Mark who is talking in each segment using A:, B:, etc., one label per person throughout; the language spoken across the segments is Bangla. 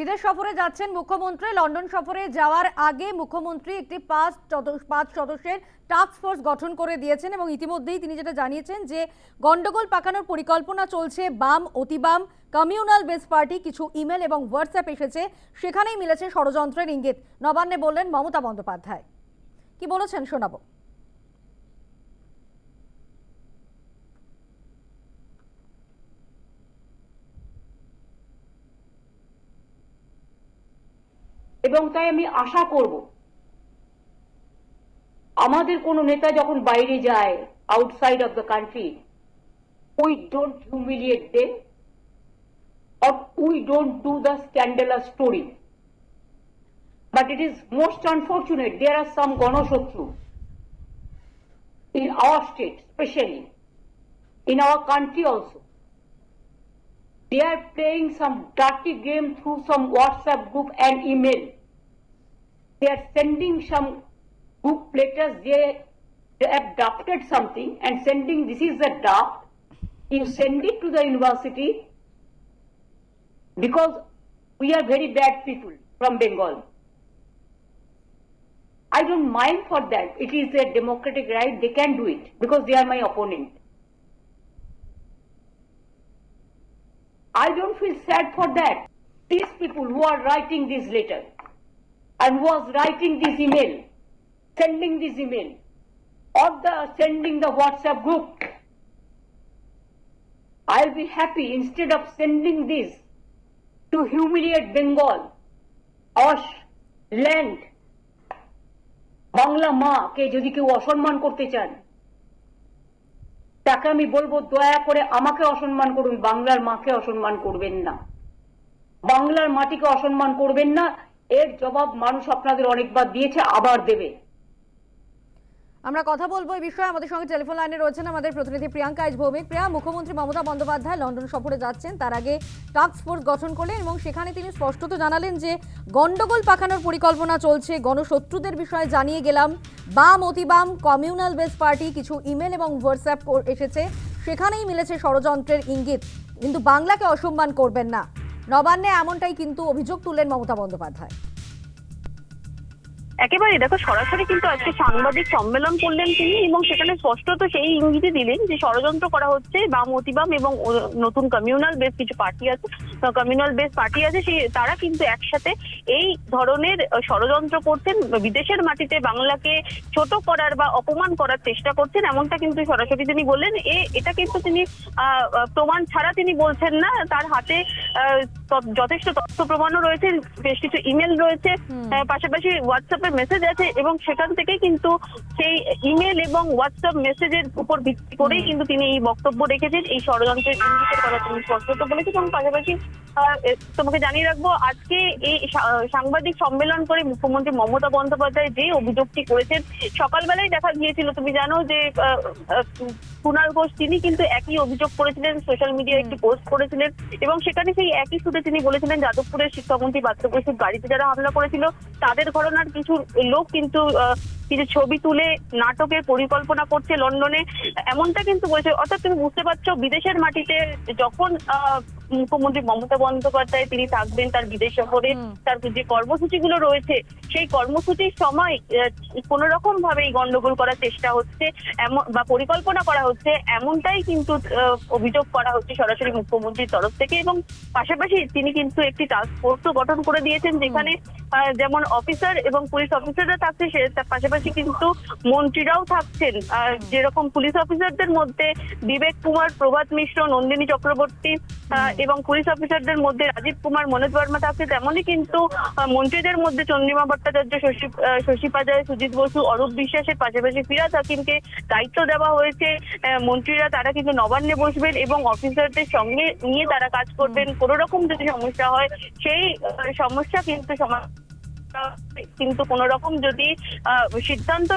A: বিদেশ সফরে যাচ্ছেন মুখ্যমন্ত্রী। লন্ডন সফরে যাওয়ার আগে মুখ্যমন্ত্রী একটি পাঁচ পাঁচ সদস্যের টাস্ক ফোর্স গঠন করে দিয়েছেন এবং ইতিমধ্যেই তিনি যেটা জানিয়েছেন যে, গন্ডগোল পাকানোর পরিকল্পনা চলছে, বাম, অতিবাম, কমিউনাল বেস পার্টি, কিছু ইমেল এবং হোয়াটসঅ্যাপ এসেছে, সেখানেই মিলেছে ষড়যন্ত্রের ইঙ্গিত। নবান্নে বললেন মমতা বন্দ্যোপাধ্যায়। কি বলেছেন শোনাবো?
B: এবং তাই আমি আশা করব আমাদের কোনো নেতা যখন বাইরে যায় outside of the country we don't humiliate them or we don't do the scandalous story. But it is most unfortunate there are some Ganoshatru in our state, especially in our country also. They are playing some dirty game through some WhatsApp group and email. They are sending some group letters. They, they have drafted something and sending. This is the draft. You send it to the university because we are very bad people from Bengal. I don't mind for that. It is their democratic right. They can do it because they are my opponent. I don't feel sad for that. These people who are writing this letter and who was writing this email, sending this email, or the sending the WhatsApp group, I'll be happy instead of sending this to humiliate Bengal, our land, Bangla মা কে যদি কেউ অসম্মান করতে চান তাকে আমি বলব, দয়া করে আমাকে অসম্মান করুন, বাংলার মাকে অসম্মান করবেন না। বাংলার মাটিকে অসম্মান করবেন না। এর জবাব মানুষ আপনাদের অনেকবার দিয়েছে, আবার দেবে।
A: আমরা কথা বলব এই বিষয়ে। আমাদের সঙ্গে টেলিফোন লাইনে রয়েছেন আমাদের প্রতিনিধি প্রিয়াঙ্কা আজ ভৌমিক। প্রিয়া, মুখ্যমন্ত্রী মমতা বন্দ্যোপাধ্যায় লন্ডন সফরে যাচ্ছেন। তার আগে টাস্ক ফোর্স গঠন করলেন এবং সেখানে তিনি স্পষ্টত জানালেন যে গন্ডগোল পাকানোর পরিকল্পনা চলছে। গণশত্রুদের বিষয়ে জানিয়ে গেলাম। বাম, অতিবাম, কমিউনাল বেস পার্টি, কিছু ইমেল এবং হোয়াটসঅ্যাপ এসেছে। সেখানেই মিলেছে ষড়যন্ত্রের ইঙ্গিত। কিন্তু বাংলাকে অসম্মান করবেন না। নবান্নে এমনটাই কিন্তু অভিযোগ তুললেন মমতা বন্দ্যোপাধ্যায়।
C: একেবারে দেখো, সরাসরি কিন্তু আজকে সাংবাদিক সম্মেলন করলেন তিনি এবং সেখানে স্পষ্টত সেই ইঙ্গিতে দিলেন যে ষড়যন্ত্র করা হচ্ছে বাম অতিবাম এবং নতুন কমিউনাল বেশ কিছু পার্টি আছে। কমিউনাল বেস পার্টি আছে সেই তারা কিন্তু একসাথে এই ধরনের ষড়যন্ত্র করছেন বিদেশের মাটিতে বাংলাকে ছোট করার বা অপমান করার চেষ্টা করছেন এমনটা কিন্তু সরাসরি তিনি বললেন। এ এটা কিন্তু তিনি প্রমাণ ছাড়া তিনি বলছেন না তার হাতে আহ, যথেষ্ট তথ্য প্রমাণও রয়েছে বেশ কিছু ইমেল রয়েছে পাশাপাশি হোয়াটসঅ্যাপে মেসেজ আছে এবং সেখান থেকে কিন্তু সেই ইমেল এবং হোয়াটসঅ্যাপ মেসেজের উপর ভিত্তি করেই কিন্তু তিনি এই বক্তব্য রেখেছেন এই ষড়যন্ত্রের ইঙ্গিতের কথা তিনি স্পষ্ট বলেছেন এবং পাশাপাশি তোমাকে জানিয়ে রাখব, আজকে এই সাংবাদিক সম্মেলন করে মুখ্যমন্ত্রী মমতা বন্দ্যোপাধ্যায় যে অভিযোগটি করেছেন, সকালবেলায় দেখা গিয়েছিল, তুমি জানো যে কুণাল ঘোষ তিনি কিন্তু একই অভিযোগ করেছিলেন সোশ্যাল মিডিয়ায় একটি পোস্ট করেছিলেন এবং সেখানে সেই একই সুরে তিনি বলেছিলেন যাদবপুরের শিক্ষামন্ত্রী পাত্র বসুর গাড়িতে যারা হামলা করেছিল তাদের ঘটনার কিছু লোক কিন্তু কিছু ছবি তুলে নাটকের পরিকল্পনা করছে লন্ডনে। এমনটা কিন্তু বলেছে অর্থাৎ তুমি বুঝতে পারছ বিদেশের মাটিতে যখন আহ, মুখ্যমন্ত্রী মমতা বন্দ্যোপাধ্যায় তিনি থাকবেন তার বিদেশ সফরে তার যে কর্মসূচিগুলো রয়েছে সেই কর্মসূচির সময় কোন রকম ভাবে এই গন্ডগোল করার চেষ্টা হচ্ছে এমন বা পরিকল্পনা করা হচ্ছে এমনটাই কিন্তু অভিযোগ করা হচ্ছে সরাসরি মুখ্যমন্ত্রীর তরফ থেকে এবং পাশাপাশি তিনি কিন্তু একটি টাস্ক ফোর্সও গঠন করে দিয়েছেন যেখানে যেমন অফিসার এবং পুলিশ অফিসাররা থাকছে সে তার পাশাপাশি কিন্তু মন্ত্রীরাও থাকছেন। আর যেরকম পুলিশ অফিসারদের মধ্যে বিবেক কুমার প্রভাত মিশ্র নন্দিনী চক্রবর্তী এবং পুলিশ অফিসারদের মধ্যে রাজীব কুমার মনোজ বর্মা থাকছে তেমনই কিন্তু মন্ত্রীদের মধ্যে চন্দ্রিমা ভট্টাচার্য শশী শশী পাজায় সুজিত বসু অরূপ বিশ্বাসের পাশাপাশি ফিরাজ হাকিমকে দায়িত্ব দেওয়া হয়েছে। মন্ত্রীরা তারা কিন্তু নবান্নে বসবেন এবং অফিসারদের সঙ্গে নিয়ে তারা কাজ করবেন। কোনো রকম যদি সমস্যা হয় সেই সমস্যা কিন্তু সমাধান কিন্তু কোন রকম যদি সিদ্ধান্ত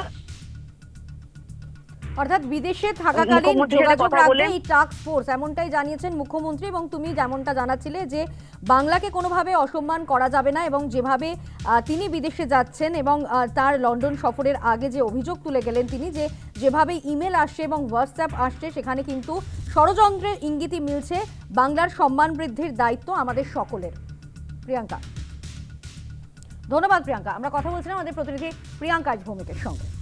A: অর্থাৎ বিদেশে থাকাকালীন যোগাযোগ রাখবে এই টাস্ক ফোর্স এমনটাই জানিয়েছেন মুখ্যমন্ত্রী এবং তুমি যেমনটা জানাচ্ছিলে যে বাংলাকে কোনোভাবে অসম্মান করা যাবে না এবং যেভাবে তিনি বিদেশে যাচ্ছেন এবং তার লন্ডন সফরের আগে যে অভিযোগ তুলে গেলেন তিনি যে যেভাবে ইমেল আসছে এবং হোয়াটসঅ্যাপ আসছে সেখানে কিন্তু ষড়যন্ত্রের ইঙ্গিতই মিলছে বাংলার সম্মান বৃদ্ধির দায়িত্ব আমাদের সকলের। প্রিয়াঙ্কা। ধন্যবাদ প্রিয়াঙ্কা। আমরা কথা বলছিলাম আমাদের প্রতিনিধি প্রিয়াঙ্কা ভৌমিকের সঙ্গে।